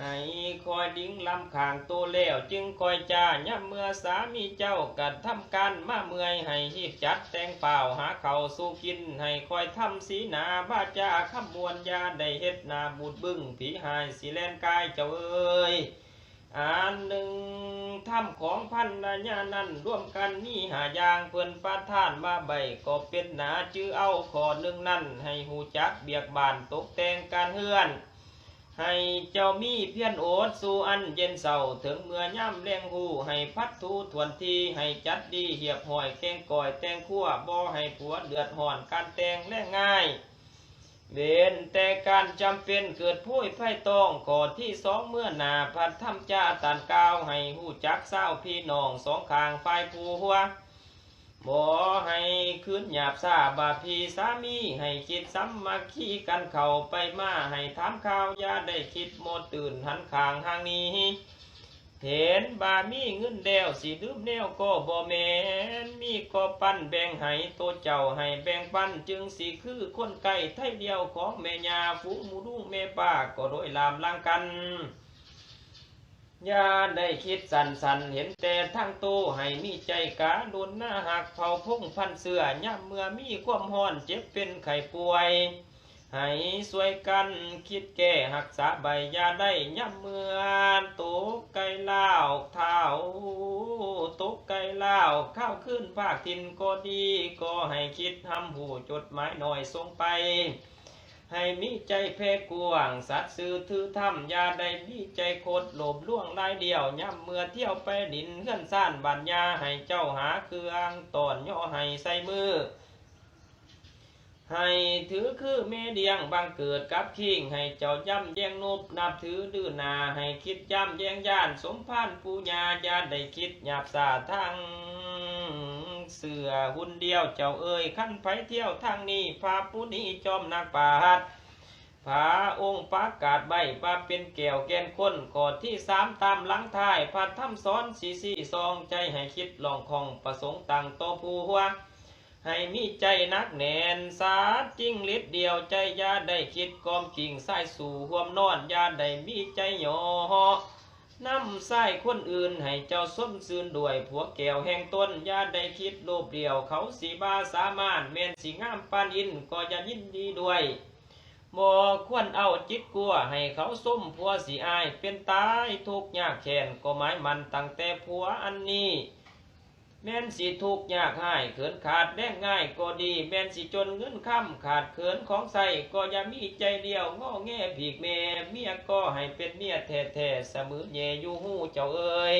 ให้คอยดิ้งลำขางตัวแล้วจึงคอยจ้าย่ำเมื่อสามีเจ้ากัดทำการมาเมื่อยให้หีบจัดแต่งเปล่าหาเขาสู้กิน ให้คอยทำสีหนาบ้าจ่าขมวนยาได้เฮ็ดหนาบูดบึ้งผีหายสีแลนกายเจ้าเอ้ยอันหนึ่งทำของพันนาญานั้นร่วมกันนี่หายางเพิ่อนประทานมาใบก็เป็นหนาจื้อเอาขอหนึ่งนั้นให้หูจักเบียกบานตกแต่งการเฮือน ให้เจ้ามีเพียนโอดสู่อันเย็นเศร้าถึงเมื่อย่ำเลี้ยงหูให้พัดทูทวนทีให้จัดดีเหียบหอยแกงก่อยแตงขั้วบ่ให้ผัวเดือดห่อนการแตงและง่าย เวนแต่การจำเป็นเกิดผู้ไพ่ตองขอที่สองเมื่อนาพัดทำจ้าตันกาวให้หูจักเศร้าพี่น้องสองขางฝ่ายผู้หัวบ่ให คืนหยาบซาบาพีสามีให้คิดซ้ำมาขี้กันเข้าไปมาให้ถามข่าวยาได้คิดโมตื่นหันข้างทางนี้เห็นบามีเงินแดวสิลืมแนวก็บ่แมนมีก็ปั้นแบ่งให้ตัวเจ้าให้แบ่งปั้นจึงสิคือคนไก่ไทยเดียวของแม่ยาฝูมูดุงแม่ป้าก็โดยลามล้างกัน ย่าได้คิดสันสันเห็นแต่ทั้งโตให้มีใจกาโดนหน้าหักเผาพุ่งพันเสือย่ำเมื่อมีความห้อนเจ็บเป็นไข้ป่วย ให้สวยกันคิดแก้หักษาใบยาได้ย่ำเมื่อตกไก่ล่าวเท้าตกไก่ล่าวข้าวขึ้นภาคทินก็ดี ก็ให้คิดทำหูจดหมายหน่อยส่งไป ให้มีใจเพกวางสัตว์สื่อถือธรรมยาได้มีใจโคตรโลบล่วงลายเดียวย่ำเมื่อเที่ยวไปดินเฮือนซ่านบัญญาให้เจ้าหาเครื่องตอนย่อให้ใส่มือ ให้ถือคือเมเดียงบังเกิดกับคิงให้เจ้าย่ำแย่งนุบนับถือดื้อนาให้คิดย่ำแย่งย่านสมพานปูญาญาได้คิดหยาบสาทั้ง เสือหุ่นเดียวเจ้าเอ่ยขั้นไผเที่ยวทางนี้พาผู้นี้จอมนักปราดพาองค์ปากาดใบปาเป็นแก้วแกนคนกอดที่สามตามหลังท้ายพัดทำซ้อนสีสีซองใจให้คิดลองคองประสงค์ต่างโตผู้หัวให้มีใจนักแน่นสาจิ้งลิดเดียวใจยาได้คิดกอมกิ่งสายสู่ห่วมนอนยาได้มีใจหยอ นำไส้คนอื่นให้เจ้าส้มซืนด้วยผัวแก้วแห่งต้นอยาได้คิดโลภเดียวเขาสีบาสามารถเมนสีงามปานอินก็อย่ายินดีด้วยบ่ควรเอาจิตกลัวให้เขาส้มผัวสีอายเป็นตายทุกยากแค้นก็หมายมันตั้งแต่ผัวอันนี้ แม่นสิทุกยากให้เขินขาดแดงง่ายก็ดี แม่นสิจนเงินค่ำขาดเขินของใส่ก็อย่ามีใจเดียวง้อแงผีกเมเมียก็ให้เป็นเมียแท้ๆเสมอเยอยู่หู้เจ้าเอ้ย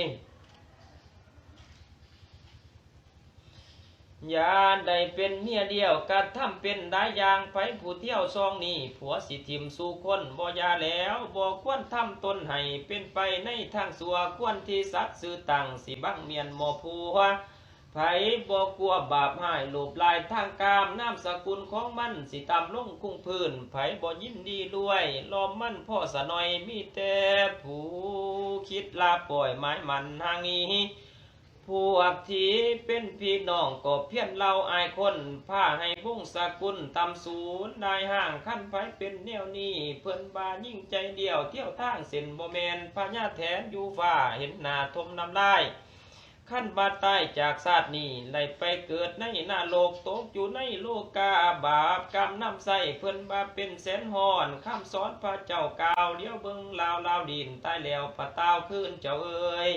ย่าได้เป็นเมียเดียวกระทำเป็นได้อย่างไปผู้เที่ยวซองนี้ผัวสิทิมสู่คนบ่อยาแล้วบ่ควรทำตนให้เป็นไปในทางสัวควรที่สัตว์สื่อต่างสิบังเมียนหมอผัว ไผบ่กลัวบาปหายลูบลายทางกามน้ำสกุลของมันสิตามลงคุ้งพื้นไผบ่ยินดีด้วยลอมมันพ่อสะหน่อยมีแต่ผู้คิดลาปล่อยไม้มันทางนี้พวกที่เป็นพี่น้องก็เพี้ยนเราอายคนผ้าให้วงสกุลตำศูนย์ได้ห่างขั้นไผเป็นแนวนี้เพิ่อนบายิ่งใจเดียวเที่ยวทางเส้นบ่แมนพญาแถนอยู่ฟ้าเห็นหน้าทมนำลาย ขั้นบาตายจากศาสตร์นี้ไหลไปเกิดในหน้าโลกตกอยู่ในโลกาบาปกรรมน้ำใส่เพื่อนบาเป็นแสนหอนข้ามสอนพระเจ้ากาวเลี้ยวเบิงลาวลาวดินตายแล้วพระเต้าขึ้นเจ้าเอ้ย